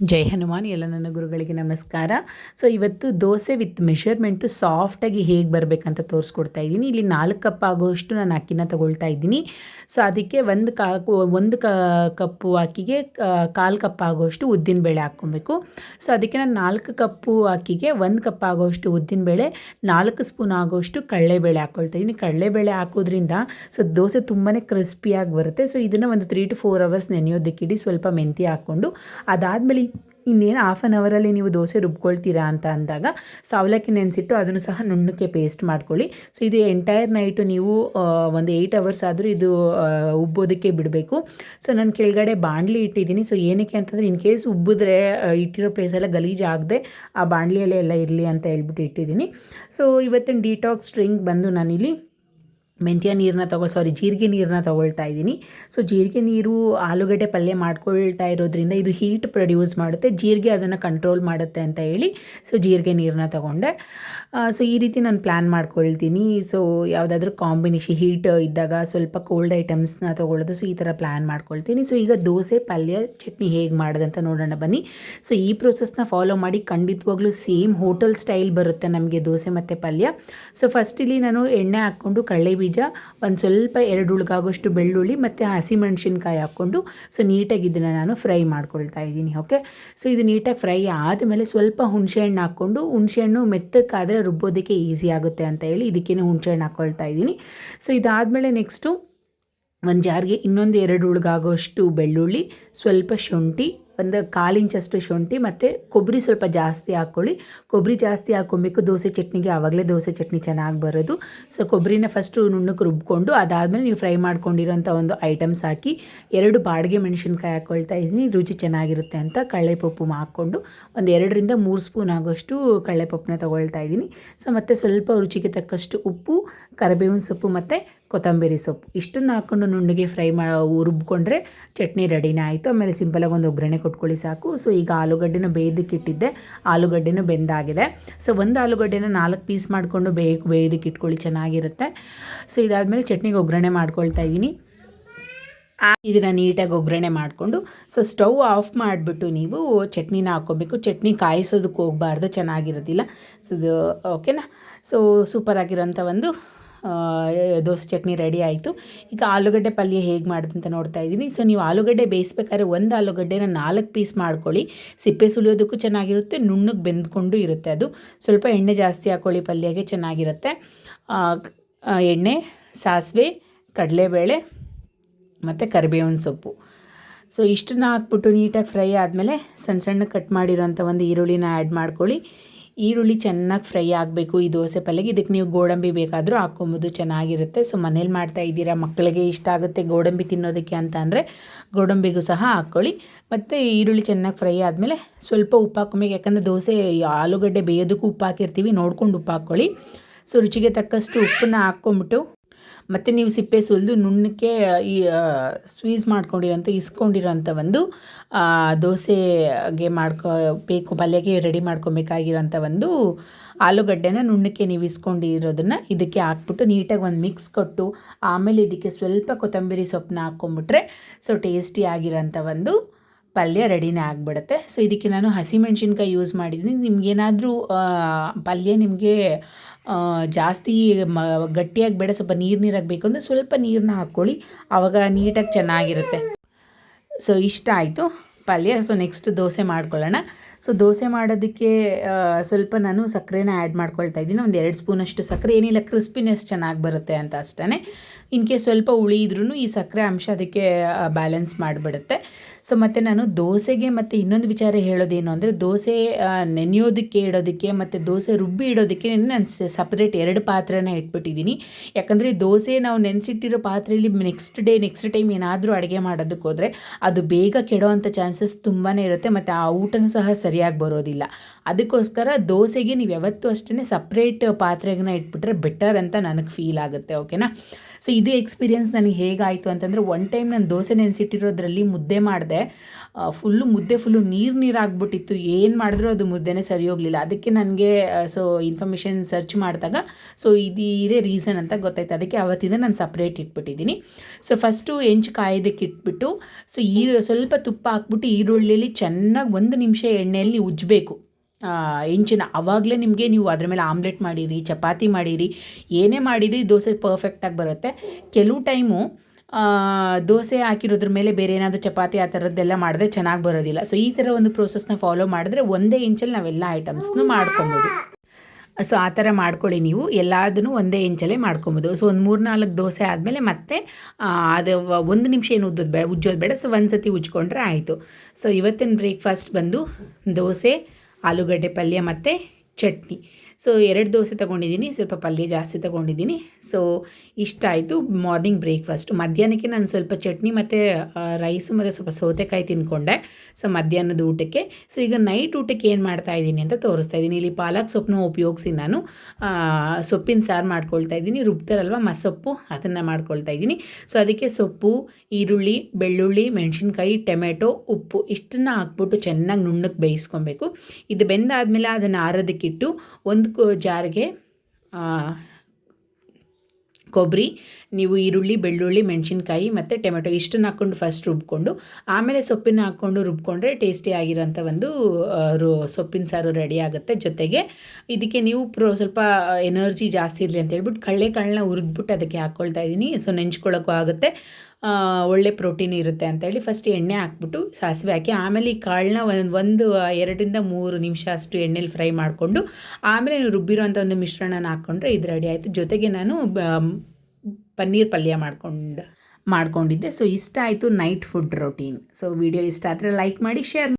ಜೈ ಹನುಮಾನ್, ಎಲ್ಲ ನನ್ನ ಗುರುಗಳಿಗೆ ನಮಸ್ಕಾರ. ಸೊ ಇವತ್ತು ದೋಸೆ ವಿತ್ ಮೆಷರ್ಮೆಂಟು ಸಾಫ್ಟಾಗಿ ಹೇಗೆ ಬರಬೇಕಂತ ತೋರಿಸ್ಕೊಡ್ತಾ ಇದ್ದೀನಿ. ಇಲ್ಲಿ ನಾಲ್ಕು ಕಪ್ ಆಗೋಷ್ಟು ನಾನು ಅಕ್ಕಿನ ತಗೊಳ್ತಾ ಇದ್ದೀನಿ. ಸೊ ಅದಕ್ಕೆ ಒಂದು ಕಾ, ಒಂದು ಕ ಕಪ್ಪು ಅಕ್ಕಿಗೆ ಕಾಲು ಕಪ್ ಆಗೋಷ್ಟು ಉದ್ದಿನಬೇಳೆ ಹಾಕ್ಕೊಬೇಕು. ಸೊ ಅದಕ್ಕೆ ನಾನು ನಾಲ್ಕು ಕಪ್ಪು ಅಕ್ಕಿಗೆ ಒಂದು ಕಪ್ ಆಗೋಷ್ಟು ಉದ್ದಿನಬೇಳೆ ನಾಲ್ಕು ಸ್ಪೂನ್ ಆಗೋಷ್ಟು ಕಡಲೆಬೇಳೆ ಹಾಕ್ಕೊಳ್ತಾ ಇದ್ದೀನಿ. ಕಡಲೆಬೇಳೆ ಹಾಕೋದ್ರಿಂದ ಸೊ ದೋಸೆ ತುಂಬಾ ಕ್ರಿಸ್ಪಿಯಾಗಿ ಬರುತ್ತೆ. ಸೊ ಇದನ್ನು ಒಂದು ತ್ರೀ ಟು ಫೋರ್ ಅವರ್ಸ್ ನೆನೆಯೋದಕ್ಕಿಡಿ ಸ್ವಲ್ಪ ಮೆಂತ್ಯ ಹಾಕ್ಕೊಂಡು, ಅದಾದಮೇಲೆ ಇನ್ನೇನು ಹಾಫ್ ಆನ್ ಅವರಲ್ಲಿ ನೀವು ದೋಸೆ ರುಬ್ಕೊಳ್ತೀರಾ ಅಂತ ಅಂದಾಗ ಸಾವಲಕ್ಕಿ ನೆನೆಸಿಟ್ಟು ಅದನ್ನು ಸಹ ನುಣ್ಣಕ್ಕೆ ಪೇಸ್ಟ್ ಮಾಡ್ಕೊಳ್ಳಿ. ಸೊ ಇದು ಎಂಟೈರ್ ನೈಟು ನೀವು ಒಂದು ಏಯ್ಟ್ ಅವರ್ಸ್ ಆದರೂ ಇದು ಉಬ್ಬೋದಕ್ಕೆ ಬಿಡಬೇಕು. ಸೊ ನಾನು ಕೆಳಗಡೆ ಬಾಣಲಿ ಇಟ್ಟಿದ್ದೀನಿ. ಸೊ ಏನಕ್ಕೆ ಅಂತಂದರೆ ಇನ್ ಕೇಸ್ ಉಬ್ಬಿದ್ರೆ ಇಟ್ಟಿರೋ ಪ್ಲೇಸೆಲ್ಲ ಗಲೀಜಾಗದೆ ಆ ಬಾಣಲಿಯಲ್ಲೇ ಎಲ್ಲ ಇರಲಿ ಅಂತ ಹೇಳ್ಬಿಟ್ಟು ಇಟ್ಟಿದ್ದೀನಿ. ಸೊ ಇವತ್ತಿನ ಡಿಟಾಕ್ಸ್ ಡ್ರಿಂಕ್ ಬಂದು ನಾನಿಲ್ಲಿ ಮೆಂತ್ಯ ನೀರನ್ನ ತಗೋ ಸಾರಿ ಜೀರಿಗೆ ನೀರನ್ನ ತಗೊಳ್ತಾ ಇದ್ದೀನಿ. ಸೊ ಜೀರಿಗೆ ನೀರು ಆಲೂಗಡ್ಡೆ ಪಲ್ಯ ಮಾಡ್ಕೊಳ್ತಾ ಇರೋದ್ರಿಂದ ಇದು ಹೀಟ್ ಪ್ರೊಡ್ಯೂಸ್ ಮಾಡುತ್ತೆ. ಜೀರಿಗೆ ಅದನ್ನು ಕಂಟ್ರೋಲ್ ಮಾಡುತ್ತೆ ಅಂತ ಹೇಳಿ ಸೊ ಜೀರಿಗೆ ನೀರನ್ನ ತಗೊಂಡೆ. ಸೊ ಈ ರೀತಿ ನಾನು ಪ್ಲ್ಯಾನ್ ಮಾಡ್ಕೊಳ್ತೀನಿ. ಸೊ ಯಾವುದಾದ್ರೂ ಕಾಂಬಿನೇಷನ್ ಹೀಟ್ ಇದ್ದಾಗ ಸ್ವಲ್ಪ ಕೋಲ್ಡ್ ಐಟಮ್ಸ್ನ ತೊಗೊಳ್ಳೋದು ಸೊ ಈ ಥರ ಪ್ಲ್ಯಾನ್ ಮಾಡ್ಕೊಳ್ತೀನಿ. ಸೊ ಈಗ ದೋಸೆ, ಪಲ್ಯ, ಚಟ್ನಿ ಹೇಗೆ ಮಾಡೋದಂತ ನೋಡೋಣ ಬನ್ನಿ. ಸೊ ಈ ಪ್ರೊಸೆಸ್ನ ಫಾಲೋ ಮಾಡಿ ಖಂಡಿತವಾಗ್ಲೂ ಸೇಮ್ ಹೋಟೆಲ್ ಸ್ಟೈಲ್ ಬರುತ್ತೆ ನಮಗೆ ದೋಸೆ ಮತ್ತು ಪಲ್ಯ. ಸೊ ಫಸ್ಟ್ ಇಲ್ಲಿ ನಾನು ಎಣ್ಣೆ ಹಾಕ್ಕೊಂಡು ಕಳ್ಳೆ ಬೀಜ, ಒಂದು ಸ್ವಲ್ಪ ಎರಡು ಉಳ್ಗಾಗೋಷ್ಟು ಬೆಳ್ಳುಳ್ಳಿ ಮತ್ತು ಹಸಿಮೆಣಸಿನ್ಕಾಯಿ ಹಾಕ್ಕೊಂಡು ಸೊ ನೀಟಾಗಿ ಇದನ್ನು ನಾನು ಫ್ರೈ ಮಾಡ್ಕೊಳ್ತಾ ಇದ್ದೀನಿ ಓಕೆ ಸೊ ಇದು ನೀಟಾಗಿ ಫ್ರೈ ಆದಮೇಲೆ ಸ್ವಲ್ಪ ಹುಣಸೆಹಣ್ಣು ಹಾಕ್ಕೊಂಡು ಹುಣಸೆಹಣ್ಣು ಮೆತ್ತಕ್ಕಾದರೆ ರುಬ್ಬೋದಕ್ಕೆ ಈಸಿ ಆಗುತ್ತೆ ಅಂತ ಹೇಳಿ ಇದಕ್ಕೇನೆ ಹುಣಸೆಹಣ್ಣು ಹಾಕ್ಕೊಳ್ತಾ ಇದ್ದೀನಿ. ಸೊ ಇದಾದಮೇಲೆ ನೆಕ್ಸ್ಟು ಒಂದು ಜಾರಿಗೆ ಇನ್ನೊಂದು ಎರಡು ಉಳ್ಗಾಗೋಷ್ಟು ಬೆಳ್ಳುಳ್ಳಿ, ಸ್ವಲ್ಪ ಶುಂಠಿ ಒಂದು ಕಾಲಿಂಚಷ್ಟು ಶುಂಠಿ ಮತ್ತು ಕೊಬ್ಬರಿ ಸ್ವಲ್ಪ ಜಾಸ್ತಿ ಹಾಕ್ಕೊಳ್ಳಿ. ಕೊಬ್ಬರಿ ಜಾಸ್ತಿ ಹಾಕ್ಕೊಬೇಕು ದೋಸೆ ಚಟ್ನಿಗೆ ಆವಾಗಲೇ ದೋಸೆ ಚಟ್ನಿ ಚೆನ್ನಾಗಿ ಬರೋದು. ಸೊ ಕೊಬ್ಬರಿನ ಫಸ್ಟು ನುಣ್ಣಕ್ಕೆ ರುಬ್ಬಿಕೊಂಡು ಅದಾದಮೇಲೆ ನೀವು ಫ್ರೈ ಮಾಡ್ಕೊಂಡಿರೋಂಥ ಒಂದು ಐಟಮ್ಸ್ ಹಾಕಿ ಎರಡು ಬಾಡಿಗೆ ಮೆಣಸಿನ್ಕಾಯಿ ಹಾಕ್ಕೊಳ್ತಾ ಇದ್ದೀನಿ. ರುಚಿ ಚೆನ್ನಾಗಿರುತ್ತೆ ಅಂತ ಕಳ್ಳೆಪಪ್ಪು ಹಾಕ್ಕೊಂಡು ಒಂದು ಎರಡರಿಂದ ಮೂರು ಸ್ಪೂನ್ ಆಗೋಷ್ಟು ಕಳ್ಳೆಪಪ್ಪನ್ನ ತೊಗೊಳ್ತಾ ಇದ್ದೀನಿ. ಸೊ ಮತ್ತು ಸ್ವಲ್ಪ ರುಚಿಗೆ ತಕ್ಕಷ್ಟು ಉಪ್ಪು, ಕರಿಬೇವಿನ ಸೊಪ್ಪು ಮತ್ತು ಕೊತ್ತಂಬರಿ ಸೊಪ್ಪು. ಇಷ್ಟನ್ನು ಹಾಕ್ಕೊಂಡು ನುಣ್ಣಗೆ ಫ್ರೈ ಮಾ ರುಬ್ಕೊಂಡ್ರೆ ಚಟ್ನಿ ರೆಡಿನೇ ಆಯಿತು. ಆಮೇಲೆ ಸಿಂಪಲಾಗಿ ಒಂದು ಒಗ್ಗರಣೆ ಕೊಟ್ಕೊಳ್ಳಿ ಸಾಕು. ಸೊ ಈಗ ಆಲೂಗಡ್ಡೆನ ಬೇಯ್ದಕ್ಕಿಟ್ಟಿದ್ದೆ ಆಲೂಗಡ್ಡೆನೂ ಬೆಂದಾಗಿದೆ. ಸೊ ಒಂದು ಆಲೂಗಡ್ಡೆನ ನಾಲ್ಕು ಪೀಸ್ ಮಾಡಿಕೊಂಡು ಬೇಯಕ್ಕೆ ಬೇಯ್ದಕ್ಕೆ ಇಟ್ಕೊಳ್ಳಿ ಚೆನ್ನಾಗಿರುತ್ತೆ. ಸೊ ಇದಾದಮೇಲೆ ಚಟ್ನಿಗೆ ಒಗ್ಗರಣೆ ಮಾಡ್ಕೊಳ್ತಾ ಇದ್ದೀನಿ. ಇದನ್ನು ನೀಟಾಗಿ ಒಗ್ಗರಣೆ ಮಾಡಿಕೊಂಡು ಸೊ ಸ್ಟವ್ ಆಫ್ ಮಾಡಿಬಿಟ್ಟು ನೀವು ಚಟ್ನಿನ ಹಾಕ್ಕೊಬೇಕು. ಚಟ್ನಿ ಕಾಯಿಸೋದಕ್ಕೆ ಹೋಗಬಾರ್ದು. ಚೆನ್ನಾಗಿರೋದಿಲ್ಲ. ಸೊ ಓಕೆನಾ? ಸೊ ಸೂಪರಾಗಿರೋಂಥ ಒಂದು ದೋಸೆ ಚಟ್ನಿ ರೆಡಿ ಆಯಿತು. ಈಗ ಆಲೂಗಡ್ಡೆ ಪಲ್ಯ ಹೇಗೆ ಅಂತ ನೋಡ್ತಾ ಇದ್ದೀನಿ ಸೊ ನೀವು ಆಲೂಗಡ್ಡೆ ಬೇಯಿಸ್ಬೇಕಾದ್ರೆ ಒಂದು ಆಲೂಗಡ್ಡೆನ ನಾಲ್ಕು ಪೀಸ್ ಮಾಡ್ಕೊಳ್ಳಿ. ಸಿಪ್ಪೆ ಸುಲಿಯೋದಕ್ಕೂ ಚೆನ್ನಾಗಿರುತ್ತೆ, ನುಣ್ಣಗೆ ಬೆಂದ್ಕೊಂಡು ಇರುತ್ತೆ ಅದು. ಸ್ವಲ್ಪ ಎಣ್ಣೆ ಜಾಸ್ತಿ ಹಾಕ್ಕೊಳ್ಳಿ ಪಲ್ಯಗೆ, ಚೆನ್ನಾಗಿರುತ್ತೆ. ಎಣ್ಣೆ, ಸಾಸಿವೆ, ಕಡಲೆಬೇಳೆ ಮತ್ತು ಕರಿಬೇವಿನ ಸೊಪ್ಪು. ಸೊ ಇಷ್ಟನ್ನ ಹಾಕ್ಬಿಟ್ಟು ನೀಟಾಗಿ ಫ್ರೈ ಆದಮೇಲೆ ಸಣ್ಣ ಸಣ್ಣ ಕಟ್ ಮಾಡಿರೋಂಥ ಒಂದು ಈರುಳ್ಳಿನ ಆ್ಯಡ್ ಮಾಡ್ಕೊಳ್ಳಿ. ಈರುಳ್ಳಿ ಚೆನ್ನಾಗಿ ಫ್ರೈ ಆಗಬೇಕು, ಈ ದೋಸೆ ಪಲ್ಯಗೆ. ಇದಕ್ಕೆ ನೀವು ಗೋಡಂಬಿ ಬೇಕಾದರೂ ಹಾಕ್ಕೊಂಬೋದು, ಚೆನ್ನಾಗಿರುತ್ತೆ. ಸೊ ಮನೇಲಿ ಮಾಡ್ತಾ ಇದ್ದೀರಾ, ಮಕ್ಕಳಿಗೆ ಇಷ್ಟ ಆಗುತ್ತೆ ಗೋಡಂಬಿ ತಿನ್ನೋದಕ್ಕೆ ಅಂತ ಅಂದರೆ, ಗೋಡಂಬಿಗೂ ಸಹ ಹಾಕ್ಕೊಳ್ಳಿ. ಮತ್ತು ಈರುಳ್ಳಿ ಚೆನ್ನಾಗಿ ಫ್ರೈ ಆದಮೇಲೆ ಸ್ವಲ್ಪ ಉಪ್ಪು ಹಾಕೊಬೇಕು ಯಾಕಂದರೆ ದೋಸೆ ಆಲೂಗಡ್ಡೆ ಬೇಯೋದಕ್ಕೂ ಉಪ್ಪು ಹಾಕಿರ್ತೀವಿ ನೋಡ್ಕೊಂಡು ಉಪ್ಪು ಹಾಕ್ಕೊಳ್ಳಿ ಸೊ, ರುಚಿಗೆ ತಕ್ಕಷ್ಟು ಉಪ್ಪನ್ನ ಹಾಕ್ಕೊಂಬಿಟ್ಟು ಮತ್ತು ನೀವು ಸಿಪ್ಪೆ ಸುಲಿದು ನುಣ್ಣಕ್ಕೆ ಈ ಸ್ವೀಸ್ ಮಾಡ್ಕೊಂಡಿರೋಂಥ, ಇಸ್ಕೊಂಡಿರೋಂಥ ಒಂದು ದೋಸೆಗೆ ಮಾಡ್ಕೊ, ಬೇಕು, ಪಲ್ಯಗೆ ರೆಡಿ ಮಾಡ್ಕೊಬೇಕಾಗಿರೋಂಥ ಒಂದು ಆಲೂಗಡ್ಡೆನ ನುಣ್ಣಕ್ಕೆ ನೀವು ಇಸ್ಕೊಂಡಿರೋದನ್ನು ಇದಕ್ಕೆ ಹಾಕ್ಬಿಟ್ಟು ನೀಟಾಗಿ ಒಂದು ಮಿಕ್ಸ್ ಕೊಟ್ಟು, ಆಮೇಲೆ ಇದಕ್ಕೆ ಸ್ವಲ್ಪ ಕೊತ್ತಂಬರಿ ಸೊಪ್ಪನ್ನ ಹಾಕ್ಕೊಂಬಿಟ್ರೆ ಸೊ ಟೇಸ್ಟಿ ಆಗಿರೋಂಥ ಒಂದು ಪಲ್ಯ ರೆಡಿನೇ ಆಗಿಬಿಡುತ್ತೆ. ಸೊ ಇದಕ್ಕೆ ನಾನು ಹಸಿಮೆಣ್ಸಿನ್ಕಾಯಿ ಯೂಸ್ ಮಾಡಿದ್ದೀನಿ. ನಿಮಗೇನಾದರೂ ಪಲ್ಯ ನಿಮಗೆ ಜಾಸ್ತಿ ಮ, ಗಟ್ಟಿಯಾಗಿ ಬೇಡ, ಸ್ವಲ್ಪ ನೀರು ನೀರಾಗಿ ಬೇಕು ಅಂದರೆ ಸ್ವಲ್ಪ ನೀರನ್ನ ಹಾಕ್ಕೊಳ್ಳಿ. ಆವಾಗ ನೀಟಾಗಿ ಚೆನ್ನಾಗಿರುತ್ತೆ. ಸೊ ಇಷ್ಟ ಆಯಿತು ಪಲ್ಯ. ಸೊ ನೆಕ್ಸ್ಟ್ ದೋಸೆ ಮಾಡ್ಕೊಳ್ಳೋಣ. ಸೊ ದೋಸೆ ಮಾಡೋದಕ್ಕೆ ಸ್ವಲ್ಪ ನಾನು ಸಕ್ಕರೆನ ಆ್ಯಡ್ ಮಾಡ್ಕೊಳ್ತಾ ಇದ್ದೀನಿ. ಒಂದು ಎರಡು ಸ್ಪೂನಷ್ಟು ಸಕ್ಕರೆ ಏನಿಲ್ಲ ಕ್ರಿಸ್ಪಿನೆಸ್ ಚೆನ್ನಾಗಿ ಬರುತ್ತೆ ಅಂತ ಅಷ್ಟೇ ಇನ್ ಸ್ವಲ್ಪ ಸ್ವಲ್ಪ ಉಳಿದ್ರೂ ಈ ಸಕ್ಕರೆ ಅಂಶ ಅದಕ್ಕೆ ಬ್ಯಾಲೆನ್ಸ್ ಮಾಡಿಬಿಡುತ್ತೆ. ಸೊ ಮತ್ತು ನಾನು ದೋಸೆಗೆ ಮತ್ತು ಇನ್ನೊಂದು ವಿಚಾರ ಹೇಳೋದೇನು ಅಂದರೆ, ದೋಸೆ ನೆನೆಯೋದಕ್ಕೆ ಇಡೋದಕ್ಕೆ ಮತ್ತು ದೋಸೆ ರುಬ್ಬಿ ಇಡೋದಕ್ಕೆ ನಾನು ಸಪ್ರೇಟ್ ಎರಡು ಪಾತ್ರೆನ ಇಟ್ಬಿಟ್ಟಿದ್ದೀನಿ. ಯಾಕಂದರೆ ದೋಸೆ ನಾವು ನೆನೆಸಿಟ್ಟಿರೋ ಪಾತ್ರೆಯಲ್ಲಿ ನೆಕ್ಸ್ಟ್ ಡೇ ನೆಕ್ಸ್ಟ್ ಟೈಮ್ ಏನಾದರೂ ಅಡುಗೆ ಮಾಡೋದಕ್ಕೆ ಹೋದರೆ ಅದು ಬೇಗ ಕೆಡೋ ಅಂಥ ಚಾನ್ಸಸ್ ತುಂಬಾ ಇರುತ್ತೆ, ಮತ್ತು ಆ ಊಟನೂ ಸಹ ಸರಿಯಾಗಿ ಬರೋದಿಲ್ಲ. ಅದಕ್ಕೋಸ್ಕರ ದೋಸೆಗೆ ನೀವು ಯಾವತ್ತೂ ಅಷ್ಟೇ ಸಪ್ರೇಟ್ ಪಾತ್ರೆಗನ್ನ ಇಟ್ಬಿಟ್ರೆ ಬೆಟರ್ ಅಂತ ನನಗೆ ಫೀಲ್ ಆಗುತ್ತೆ ಓಕೆನಾ ಸೊ ಇದು ಎಕ್ಸ್ಪೀರಿಯೆನ್ಸ್ ನನಗೆ ಹೇಗಾಯಿತು ಅಂತಂದರೆ ಒನ್ ಟೈಮ್ ನಾನು ದೋಸೆ ನೆನೆಸಿಟ್ಟಿರೋದ್ರಲ್ಲಿ ಮುದ್ದೆ ಮಾಡಿದೆ. ಫುಲ್ಲು ಮುದ್ದೆ ಫುಲ್ಲು ನೀರು ನೀರು ಆಗಿಬಿಟ್ಟಿತ್ತು. ಏನು ಮಾಡಿದ್ರೂ ಅದು ಮುದ್ದೆನೇ ಸರಿ ಹೋಗಲಿಲ್ಲ. ಅದಕ್ಕೆ ನನಗೆ ಸೊ ಇನ್ಫಾರ್ಮೇಷನ್ ಸರ್ಚ್ ಮಾಡಿದಾಗ ಸೊ ಇದು ಇದೇ ರೀಸನ್ ಅಂತ ಗೊತ್ತಾಯ್ತು. ಅದಕ್ಕೆ ಅವತ್ತಿಂದ ನಾನು ಸಪ್ರೇಟ್ ಇಟ್ಬಿಟ್ಟಿದ್ದೀನಿ. ಸೊ ಫಸ್ಟು ಹೆಂಚು ಕಾಯೋದಕ್ಕೆ ಇಟ್ಬಿಟ್ಟು ಸೊ ಈ ಸ್ವಲ್ಪ ತುಪ್ಪ ಹಾಕ್ಬಿಟ್ಟು ಈರುಳ್ಳಿಯಲ್ಲಿ ಚೆನ್ನಾಗಿ ಒಂದು ನಿಮಿಷ ಎಣ್ಣೆಯಲ್ಲಿ ಉಜ್ಜಬೇಕು. ಹೆಂಚಿನ ಆವಾಗಲೇ ನಿಮಗೆ ನೀವು ಅದ್ರ ಮೇಲೆ ಆಮ್ಲೆಟ್ ಮಾಡಿರಿ, ಚಪಾತಿ ಮಾಡಿರಿ, ಏನೇ ಮಾಡಿರಿ ದೋಸೆ ಪರ್ಫೆಕ್ಟಾಗಿ ಬರುತ್ತೆ. ಕೆಲವು ಟೈಮು ದೋಸೆ ಹಾಕಿರೋದ್ರ ಮೇಲೆ ಬೇರೆ ಏನಾದರೂ ಚಪಾತಿ ಆ ಥರದ್ದೆಲ್ಲ ಮಾಡಿದ್ರೆ ಚೆನ್ನಾಗಿ ಬರೋದಿಲ್ಲ. ಸೊ ಈ ಥರ ಒಂದು ಪ್ರೋಸೆಸ್ನ ಫಾಲೋ ಮಾಡಿದ್ರೆ ಒಂದೇ ಇಂಚಲ್ಲಿ ನಾವೆಲ್ಲ ಐಟಮ್ಸ್ನು ಮಾಡ್ಕೊಬೋದು. ಸೊ ಆ ಥರ ಮಾಡ್ಕೊಳ್ಳಿ ನೀವು. ಎಲ್ಲದನ್ನು ಒಂದೇ ಇಂಚಲ್ಲೇ ಮಾಡ್ಕೊಬೋದು. ಸೊ ಒಂದು ಮೂರು ನಾಲ್ಕು ದೋಸೆ ಆದಮೇಲೆ ಮತ್ತೆ ಅದು ಒಂದು ನಿಮಿಷ ಏನು ಉದ್ದೋದು ಬೇಡ ಉಜ್ಜೋದು ಬೇಡ. ಸೊ ಒಂದು ಸತಿ ಉಜ್ಕೊಂಡ್ರೆ ಆಯಿತು. ಸೊ ಇವತ್ತಿನ ಬ್ರೇಕ್ಫಾಸ್ಟ್ ಬಂದು ದೋಸೆ ಆಲೂಗಡ್ಡೆ ಪಲ್ಯ ಮತ್ತು ಚಟ್ನಿ ಸೊ ಎರಡು ದೋಸೆ ತೊಗೊಂಡಿದ್ದೀನಿ, ಸ್ವಲ್ಪ ಪಲ್ಯ ಜಾಸ್ತಿ ತೊಗೊಂಡಿದ್ದೀನಿ. ಸೊ ಇಷ್ಟ ಆಯಿತು ಮಾರ್ನಿಂಗ್ ಬ್ರೇಕ್ಫಾಸ್ಟ್ ಮಧ್ಯಾಹ್ನಕ್ಕೆ ನಾನು ಸ್ವಲ್ಪ ಚಟ್ನಿ ಮತ್ತು ರೈಸು ಮತ್ತು ಸ್ವಲ್ಪ ಸೌತೆಕಾಯಿ ತಿನ್ಕೊಂಡೆ. ಸೊ ಮಧ್ಯಾಹ್ನದ ಊಟಕ್ಕೆ. ಸೊ ಈಗ ನೈಟ್ ಊಟಕ್ಕೆ ಏನು ಮಾಡ್ತಾ ಇದ್ದೀನಿ ಅಂತ ತೋರಿಸ್ತಾ ಇದ್ದೀನಿ. ಇಲ್ಲಿ ಪಾಲಕ್ ಸೊಪ್ಪನ್ನ ಉಪಯೋಗಿಸಿ ನಾನು. ಸೊಪ್ಪಿನ ಸಾರು ಮಾಡ್ಕೊಳ್ತಾ ಇದ್ದೀನಿ. ರುಬ್ತಾರಲ್ವ? ಮಸೊಪ್ಪು, ಅದನ್ನು ಮಾಡ್ಕೊಳ್ತಾ ಇದ್ದೀನಿ. ಸೊ ಅದಕ್ಕೆ ಸೊಪ್ಪು, ಈರುಳ್ಳಿ, ಬೆಳ್ಳುಳ್ಳಿ, ಮೆಣಸಿನ್ಕಾಯಿ, ಟೊಮೆಟೊ, ಉಪ್ಪು ಇಷ್ಟನ್ನು ಹಾಕ್ಬಿಟ್ಟು ಚೆನ್ನಾಗಿ ನುಣ್ಣಕ್ಕೆ ಬೇಯಿಸ್ಕೊಬೇಕು. ಇದು ಬೆಂದಾದಮೇಲೆ ಅದನ್ನು ಆರೋದಕ್ಕಿಟ್ಟು ಒಂದು ಜಾರಿಗೆ ಕೊಬ್ಬರಿ ನೀವು ಈರುಳ್ಳಿ, ಬೆಳ್ಳುಳ್ಳಿ, ಮೆಣಸಿನ್ಕಾಯಿ ಮತ್ತು ಟೊಮೆಟೊ ಇಷ್ಟನ್ನು ಹಾಕ್ಕೊಂಡು ಫಸ್ಟ್ ರುಬ್ಕೊಂಡು, ಆಮೇಲೆ ಸೊಪ್ಪಿನ ಹಾಕ್ಕೊಂಡು ರುಬ್ಕೊಂಡ್ರೆ ಟೇಸ್ಟಿ ಆಗಿರೋಂಥ ಒಂದು ರು, ಸೊಪ್ಪಿನ ಸಾರು ರೆಡಿ ಆಗುತ್ತೆ. ಜೊತೆಗೆ ಇದಕ್ಕೆ ನೀವು ಪ್ರೋ, ಸ್ವಲ್ಪ ಎನರ್ಜಿ ಜಾಸ್ತಿ ಇರಲಿ ಅಂತ ಹೇಳ್ಬಿಟ್ಟು ಕಡಲೆಕಾಳನ್ನ ಹುರಿದ್ಬಿಟ್ಟು ಅದಕ್ಕೆ ಹಾಕ್ಕೊಳ್ತಾ ಇದ್ದೀನಿ ಸೊ ನೆಂಚ್ಕೊಳ್ಳೋಕ್ಕೂ ಆಗುತ್ತೆ. ಒಳ್ಳೆ ಪ್ರೋಟೀನ್ ಇರುತ್ತೆ ಅಂತೇಳಿ ಫಸ್ಟ್ ಎಣ್ಣೆ ಹಾಕ್ಬಿಟ್ಟು ಸಾಸಿವೆ ಹಾಕಿ, ಆಮೇಲೆ ಈ ಕಾಳನ್ನ ಒಂದು ಒಂದು ಎರಡರಿಂದ ಮೂರು ನಿಮಿಷ ಅಷ್ಟು ಎಣ್ಣೆಲಿ ಫ್ರೈ ಮಾಡಿಕೊಂಡು, ಆಮೇಲೆ ನೀವು ರುಬ್ಬಿರೋಂಥ ಒಂದು ಮಿಶ್ರಣನ ಹಾಕ್ಕೊಂಡ್ರೆ ಇದು ರೆಡಿ ಆಯಿತು. ಜೊತೆಗೆ ನಾನು ಪನ್ನೀರ್ ಪಲ್ಯ ಮಾಡ್ಕೊಂಡು, ಮಾಡ್ಕೊಂಡಿದ್ದೆ. ಸೊ ಇಷ್ಟ ಆಯಿತು night food routine so video ಇಷ್ಟ ಆದರೆ ಲೈಕ್ ಮಾಡಿ ಶೇರ್